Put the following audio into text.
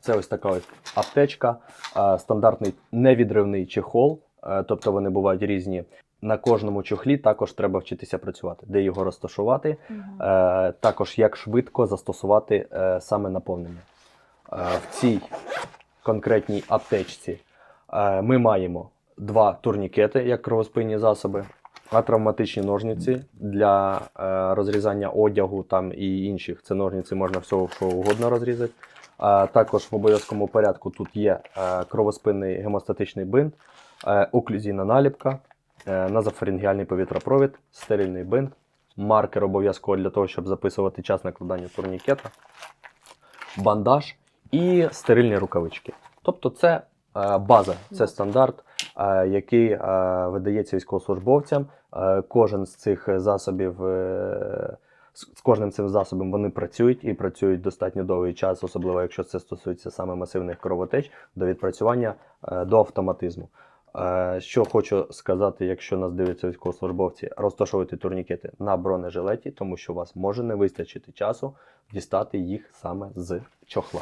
Це ось така ось аптечка, стандартний невідривний чехол, тобто вони бувають різні. На кожному чохлі також треба вчитися працювати, де його розташувати, е, також як швидко застосувати е, саме наповнення. Е, В цій конкретній аптечці е, ми маємо два турнікети, як кровоспинні засоби, а травматичні ножниці для е, розрізання одягу там і інших. Це ножниці можна всього що угодно розрізати. Також в обов'язковому порядку тут є е, кровоспинний гемостатичний бинт, е, оклюзійна наліпка, е, назофарингіальний повітропровід, стерильний бинт, маркер обов'язково для того, щоб записувати час накладання турнікета, бандаж і стерильні рукавички. Тобто це база, це стандарт, який видається військовослужбовцям. Кожен з цих засобів, з кожним цим засобом вони працюють і працюють достатньо довгий час, особливо якщо це стосується саме масивних кровотеч, до відпрацювання е, до автоматизму. Е, Що хочу сказати, якщо нас дивляться військовослужбовці, розташовуйте турнікети на бронежилеті, тому що у вас може не вистачити часу дістати їх саме з чохла.